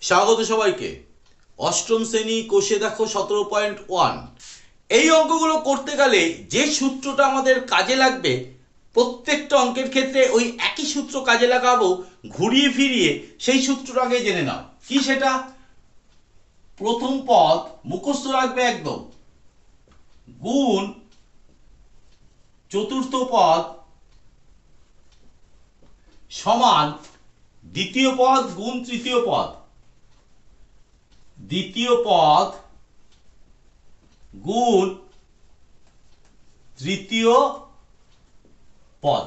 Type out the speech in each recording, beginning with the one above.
স্বাগত সবাইকে। অষ্টম শ্রেণি কোষে দেখো সতেরো পয়েন্ট ওয়ান। এই অঙ্কগুলো করতে গেলে যে সূত্রটা আমাদের কাজে লাগবে, প্রত্যেকটা অঙ্কের ক্ষেত্রে ওই একই সূত্র কাজে লাগাবো, ঘুরিয়ে ফিরিয়ে সেই সূত্রটাকে জেনে নাও। কি সেটা? প্রথম পদ মুখস্থ রাখবে একদম। গুণ চতুর্থ পদ সমান দ্বিতীয় পদ গুণ তৃতীয় পদ। দ্বিতীয় পদ গুণ তৃতীয় পদ।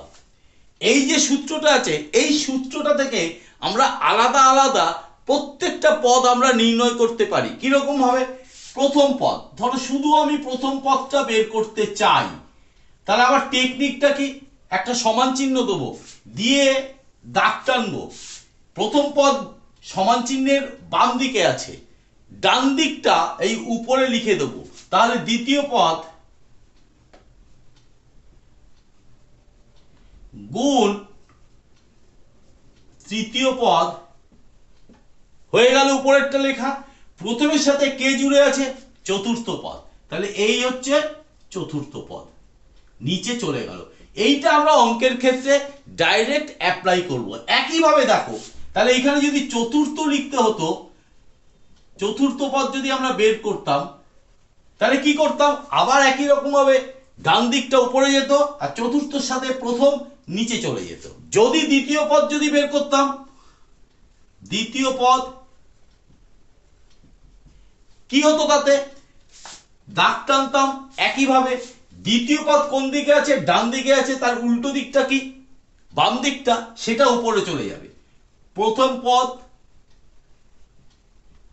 এই যে সূত্রটা আছে, এই সূত্রটা থেকে আমরা আলাদা আলাদা প্রত্যেকটা পদ আমরা নির্ণয় করতে পারি। কীরকম ভাবে প্রথম পদ। ধরো শুধু আমি প্রথম পদটা বের করতে চাই। তাহলে আমার টেকনিকটা কি? একটা সমান চিহ্ন দেবো, দিয়ে দাগ টানবো। প্রথম পদ সমান চিহ্নের বাম দিকে আছে। ডান দিকটা এই উপরে লিখে দেবো। তাহলে দ্বিতীয় পদ গুণ তৃতীয় পদ। হয়ে গেল উপরেরটা লেখা। প্রথমের সাথে কে জুড়ে আছে? চতুর্থ পদ। তাহলে এই হচ্ছে চতুর্থ পদ। নিচে চলে গেল। এইটা আমরা অঙ্কের ক্ষেত্রে ডাইরেক্ট অ্যাপ্লাই করব। একইভাবে দেখো, তাহলে এখানে যদি চতুর্থ লিখতে হতো চতুর্থ পদ যদি আমরা বের করতাম, তাহলে কি করতাম? আবার একই রকম ভাবে ডান দিকটা উপরে যেত আর চতুর্থর সাথে প্রথম নিচে চলে যেত। যদি দ্বিতীয় পদ যদি বের করতাম, দ্বিতীয় পদ কি হতো তাতে? দাগ টানতাম একইভাবে। দ্বিতীয় পদ কোন দিকে আছে? ডান দিকে আছে। তার উল্টো দিকটা কি? বাম দিকটা। সেটা উপরে চলে যাবে। প্রথম পদ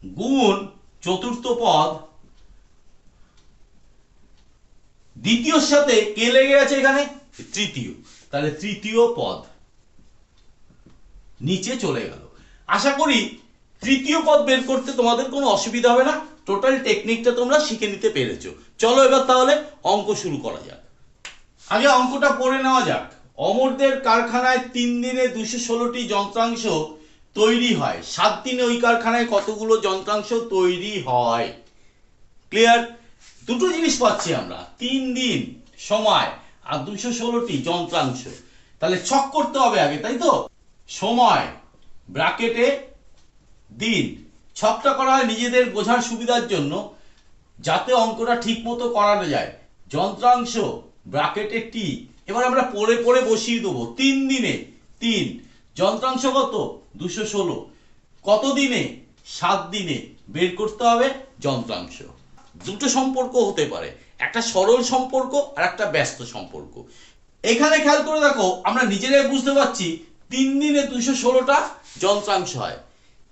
গুণ চতুর্থ পদ। দ্বিতীয়র সাথে কে লেগে আছে এখানে? তৃতীয়। তাহলে তৃতীয় পদ। নিচে চলে গেল। আশা করি তৃতীয় পদ বের করতে তোমাদের কোনো অসুবিধা হবে না। টোটাল টেকনিকটা তোমরা শিখে নিতে পেরেছ। চলো এবার তাহলে অঙ্ক শুরু করা যাক। আগে অঙ্কটা পড়ে নেওয়া যাক। অমরদের কারখানায় তিন দিনে দুশো ষোলোটি যন্ত্রাংশ তৈরি হয়। সাত দিনে ওই কারখানায় কতগুলো যন্ত্রাংশ তৈরি হয়? ক্লিয়ার দুটো জিনিস পাচ্ছি আমরা। তিন দিন সময় আর দুশো ষোলোটি যন্ত্রাংশ। তাহলে ছক করতে হবে আগে, তাই তো? সময় ব্র্যাকেটে দিন। ছকটা করা হয় নিজেদের বোঝার সুবিধার জন্য, যাতে অঙ্কটা ঠিক মতো করানো যায়। যন্ত্রাংশ ব্র্যাকেটে টি। এবার আমরা পড়ে পড়ে বসিয়ে দেবো। তিন দিনে, তিন। যন্ত্রাংশ কত? দুশো ষোলো। কত দিনে সাত দিনে বের করতে হবে যন্ত্রাংশ। দুটো সম্পর্ক হতে পারে। একটা সরল সম্পর্ক আর একটা ব্যস্ত সম্পর্ক। এখানে খেয়াল করে দেখো, আমরা নিজেরাই বুঝতে পারছি তিন দিনে দুশো ষোলোটা যন্ত্রাংশ হয়।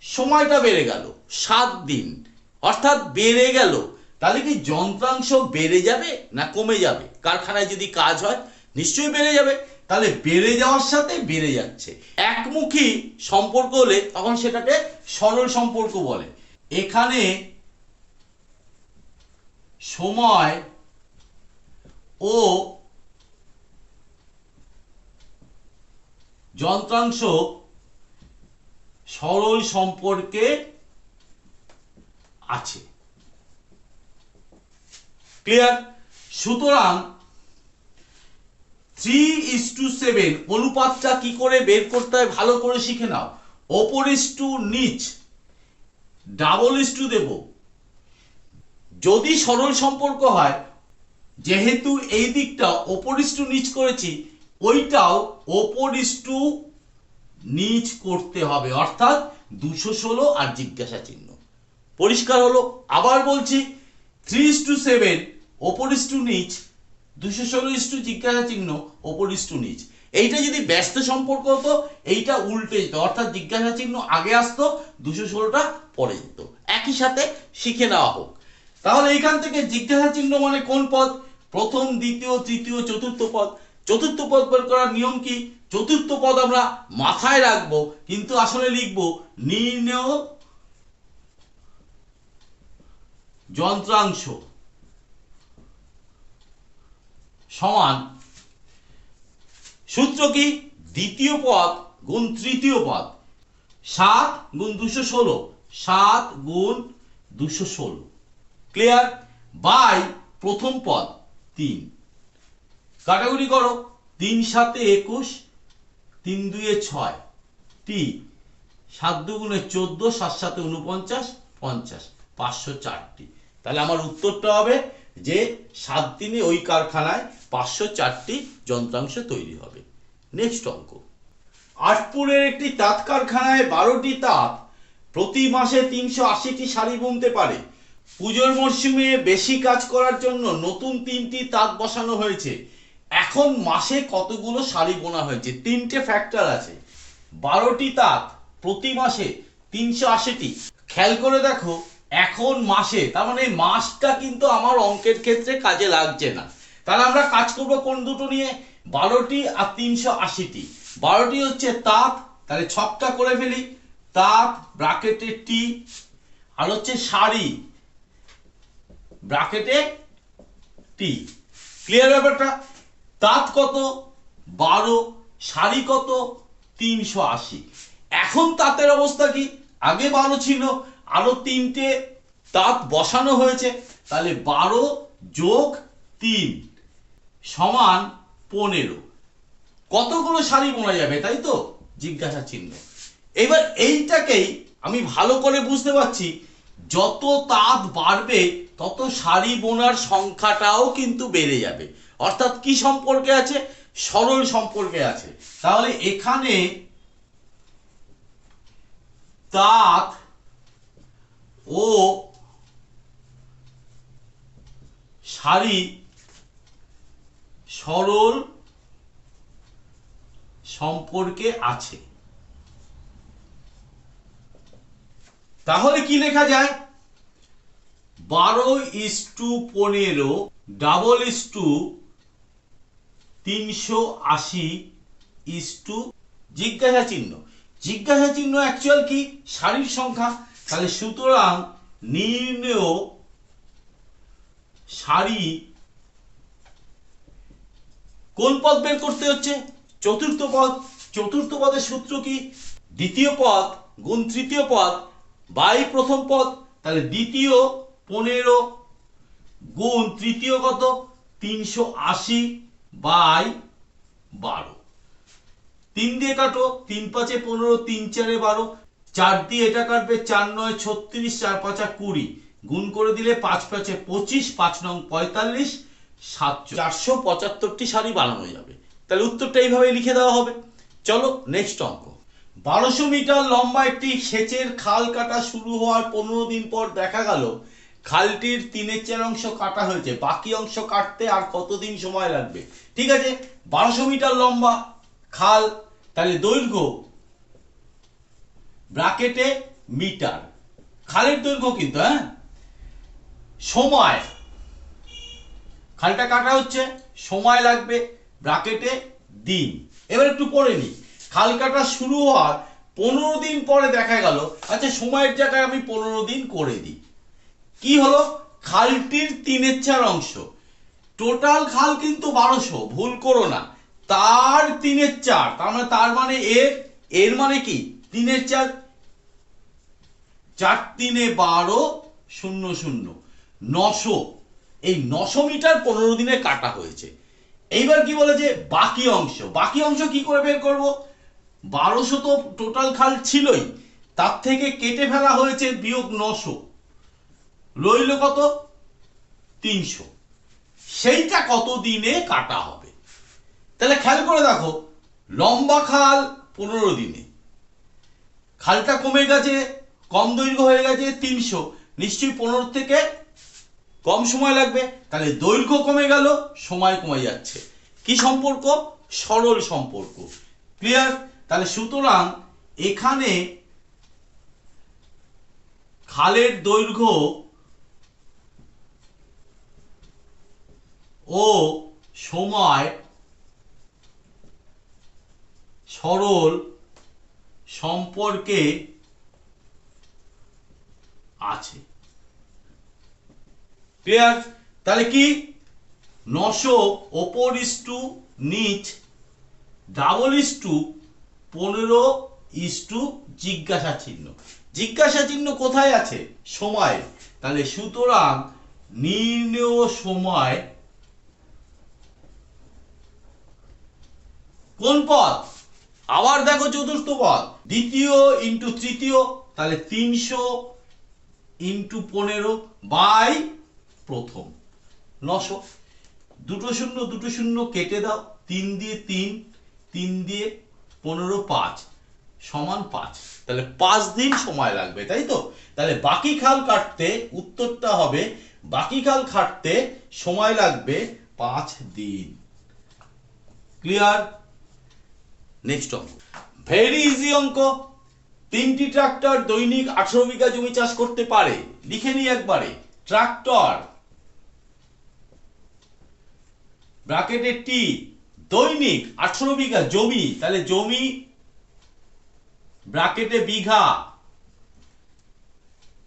সময়টা বেড়ে গেল। সাত দিন। অর্থাৎ বেড়ে গেল। তাহলে কি যন্ত্রাংশ বেড়ে যাবে না কমে যাবে? কারখানায় যদি কাজ হয়, নিশ্চয়ই বেড়ে যাবে। তাহলে বেড়ে যাওয়ার সাথে বেড়ে যাচ্ছে। একমুখী সম্পর্ক হলে তখন সেটাকে সরল সম্পর্ক বলে। এখানে সময় ও যন্ত্রাংশ সরল সম্পর্কে আছে। ক্লিয়ার সুতরাং থ্রি ইস টু সেভেন অনুপাতটা কি করে বের করতে হয়? ভালো করে শিখে নাও। ওপর ইস টু নিচ। ডাবল ইস টু দেব। যদি সরল সম্পর্ক হয়, যেহেতু এই দিকটা ওপর ইস টু নিচ করেছি, ওইটাও ওপর ইস টু নিচ করতে হবে। অর্থাৎ দুশো ষোলো আর জিজ্ঞাসা চিহ্ন। পরিষ্কার হলো। আবার বলছি থ্রি ইস টু সেভেন ওপর ইস টু নিচ। দুশো ষোলো ইস টু জিজ্ঞাসা চিহ্ন ওপর ইস টু নিচ। এইটা যদি ব্যস্ত সম্পর্ক হতো, এইটা উল্টে যেত। অর্থাৎ জিজ্ঞাসা চিহ্ন আগে আসতো, দুশো ষোলোটা পরে যেত। একই সাথে শিখে নেওয়া হোক। তাহলে এইখান থেকে জিজ্ঞাসা চিহ্ন মানে কোন পদ? প্রথম, দ্বিতীয়, তৃতীয়, চতুর্থ পদ। চতুর্থ পদ বের করার নিয়ম কি? চতুর্থ পদ আমরা মাথায় রাখব, কিন্তু আসলে লিখব নির্ণয় যন্ত্রাংশ। সমান। সূত্র কি? দ্বিতীয় পদ গুণ তৃতীয় পদ। সাত গুণ দুশো ষোলো। সাত গুণ দুশো ষোলো। ক্লিয়ার বাই প্রথম পদ, তিন। কাটাকুটি করো। তিন সাতে একুশ, তিন দুয়ে ছয়। টি সাত দুগুণে চোদ্দ, সাত সাতে উনপঞ্চাশ পঞ্চাশ। পাঁচশো চারটি। তাহলে আমার উত্তরটা হবে যে সাত দিনে ওই কারখানায় পাঁচশো চারটি যন্ত্রাংশ তৈরি হবে। নেক্সট অঙ্ক। আটপুরের একটি তাঁত কারখানায় বারোটি তাঁত প্রতি মাসে তিনশো আশিটি শাড়ি বুনতে পারে। পুজোর মরশুমে বেশি কাজ করার জন্য নতুন তিনটি তাঁত বসানো হয়েছে। এখন মাসে কতগুলো শাড়ি বোনা হয়েছে? তিনটে ফ্যাক্টর আছে। বারোটি তাঁত প্রতি মাসে তিনশো আশিটি। খেয়াল করে দেখো, এখন মাসে, তার মানে মাসটা কিন্তু আমার অঙ্কের ক্ষেত্রে কাজে লাগছে না। তাহলে আমরা কাজ করব কোন দুটো নিয়ে? বারোটি আর তিনশো আশিটি। বারোটি হচ্ছে তাঁত তাহলে ছকটা করে ফেলি। তাঁত ব্রাকেটে টি আর হচ্ছে শাড়ি ব্রাকেটে টি ক্লিয়ার ব্যাপারটা? তাঁত কত? বারো শাড়ি কত? তিনশো আশি। এখন তাঁতের অবস্থা কি? আগে বারো ছিল, আরও তিনটে তাঁত বসানো হয়েছে। তাহলে বারো যোগ তিন। সমান পনেরো। কতগুলো শাড়ি বোনা যাবে, তাই তো? জিজ্ঞাসা চিহ্ন। এবার এইটাকেই আমি ভালো করে বুঝতে পারছি, যত তাঁত বাড়বে, তত শাড়ি বোনার সংখ্যাটাও কিন্তু বেড়ে যাবে। অর্থাৎ কি সম্পর্কে আছে? সরল সম্পর্কে আছে। তাহলে এখানে তাঁত ও শাড়ি সরল সম্পর্কে আছে। তাহলে কি লেখা যায়? বারো ইস টু পনেরো, ডাবল ইস টু তিনশো আশি ইস টু জিজ্ঞাসা চিহ্ন। জিজ্ঞাসা চিহ্ন অ্যাকচুয়াল কি? শাড়ির সংখ্যা। তাহলে সুতরাং নির্ণয় শাড়ি কোন পদ বের করতে হচ্ছে? চতুর্থ পদ। চতুর্থ পদের সূত্র কি? দ্বিতীয় পদ গুণ তৃতীয় পদ বাই প্রথম পদ। তাহলে দ্বিতীয় পনেরো গুণ তৃতীয় কত? তিনশো আশি বাই বারো। তিন দিয়ে কাটো, তিন পাঁচে পনেরো, তিন চারে বারো। চার দিয়ে এটা কাটবে চার নয় ছত্রিশ, চার পাঁচা কুড়ি। গুণ করে দিলে পাঁচ পাঁচে পঁচিশ, পাঁচ নং পঁয়তাল্লিশ চারশো পঁচাত্তরটি শাড়ি বানানো যাবে। তাহলে উত্তরটা এইভাবে লিখে দেওয়া হবে। চলো নেক্সট অঙ্ক। বারোশো মিটার লম্বা একটি সেচের খাল কাটা শুরু হওয়ার পনেরো দিন পর দেখা গেল, খালটির তিনের চার অংশ কাটা হয়েছে। বাকি অংশ কাটতে আর কতদিন সময় লাগবে? ঠিক আছে, বারোশো মিটার লম্বা খাল, তাহলে দৈর্ঘ্য ব্রাকেটে মিটার। খালের দৈর্ঘ্য কিন্তু হ্যাঁ? সময় খালটা কাটা হচ্ছে, সময় লাগবে ব্রাকেটে দিন। এবার একটু পড়ে নি খাল কাটা শুরু হওয়ার পনেরো দিন পরে দেখা গেল আচ্ছা সময়ের জায়গায় আমি পনেরো দিন করে দিই। কি হলো? খালটির তিনের চার অংশ। টোটাল খাল কিন্তু বারোশো, ভুল করো না। তার তিনের চার, তার মানে তার মানে এর এর মানে কি? তিনের চার চার তিনে বারো, শূন্য শূন্য, নশো। এই নশো মিটার পনেরো দিনে কাটা হয়েছে। এইবার কি বলে যে বাকি অংশ? বাকি অংশ কি করে বের করব? বারোশো তো টোটাল খাল ছিলই। তার থেকে কেটে ফেলা হয়েছে বিয়োগ নশো। রইল কত? তিনশো। সেইটা কত দিনে কাটা হবে? তাহলে খেয়াল করে দেখো, লম্বা খাল পনেরো দিনে। খালটা কমে গেছে, কম দৈর্ঘ্য হয়ে গেছে তিনশো। নিশ্চয়ই পনেরো থেকে কম সময় লাগবে, তাহলে দৈর্ঘ্য কমে গেল, সময় কমে যাচ্ছে। কি সম্পর্ক? সরল সম্পর্ক। ক্লিয়ার তাহলে সুতরাং এখানে খালের দৈর্ঘ্য ও সময় সরল সম্পর্কে আছে। ক্লিয়ার? তাহলে কি? নশো ওপর ইস টু নিচ, ডাবল ইস টু পনেরো ইস টু জিজ্ঞাসা চিহ্ন। জিজ্ঞাসা চিহ্ন কোথায় আছে? সময়। তাহলে সুতরাং নির্ণেয় সময় কোন পদ? আবার দেখো চতুর্থ পদ। দ্বিতীয় ইন্টু তৃতীয়, তাহলে তিনশো ইন্টু পনেরো বাই প্রথম। নশো, দুটো শূন্য দুটো শূন্য কেটে দাও, তিন দিয়ে তিন তিন দিয়ে পনেরো, পাঁচ, সমান পাঁচ। তাহলে পাঁচ দিন সময় লাগবে, তাই তো? তাহলে বাকি খাল কাটতে উত্তরটা হবে, বাকি খাল কাটতে সময় লাগবে পাঁচ দিন। ক্লিয়ার নেক্সট অঙ্ক। ভেরি ইজি অঙ্ক। তিনটি ট্রাক্টর দৈনিক আঠারো বিঘা জমি চাষ করতে পারে। লিখে নি একবারে। ট্রাক্টর ব্র্যাকেটে টি দৈনিক আঠারো বিঘা জমি, তাহলে জমি ব্রাকেটে বিঘা।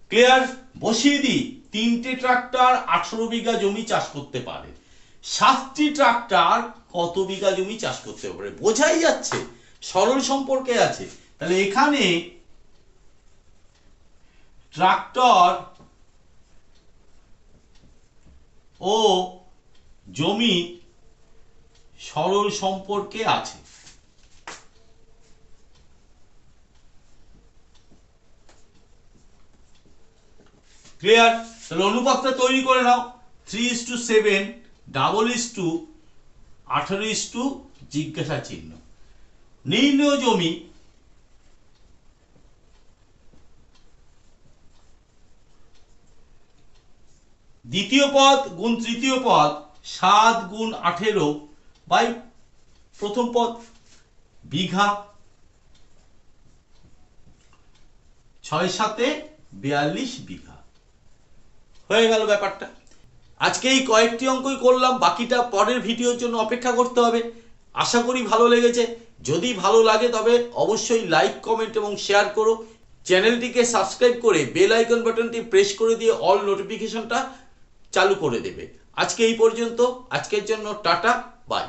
ক্লিয়ার বসিয়ে দিই। তিনটে ট্রাক্টর আঠারো বিঘা জমি চাষ করতে পারে। সাতটি ট্রাক্টর কত বিঘা জমি চাষ করতে পারে? বোঝাই যাচ্ছে। সরল সম্পর্কে আছে। তাহলে এখানে ট্রাক্টর ও জমি সরল সম্পর্কে আছে। ক্লিয়ার তাহলে অনুপাতটা তৈরি করে নাও। Three is to seven double is to আঠারো ইস টু জিজ্ঞাসা চিহ্ন। নির্ণয় জমি দ্বিতীয় পদ গুণ তৃতীয় পদ, সাত গুণ আঠেরো বাই প্রথম পদ, বিঘা। ছয় সাতে বিয়াল্লিশ বিঘা। হয়ে গেল ব্যাপারটা। আজকে এই কয়েকটি অঙ্কই করলাম, বাকিটা পরের ভিডিওর জন্য অপেক্ষা করতে হবে। আশা করি ভালো লেগেছে। যদি ভালো লাগে তবে অবশ্যই লাইক, কমেন্ট এবং শেয়ার করো। চ্যানেলটিকে সাবস্ক্রাইব করে বেল আইকন বাটনটি প্রেস করে দিয়ে অল নোটিফিকেশনটা চালু করে দেবে। আজকে এই পর্যন্ত, আজকের জন্য টাটা, বাই।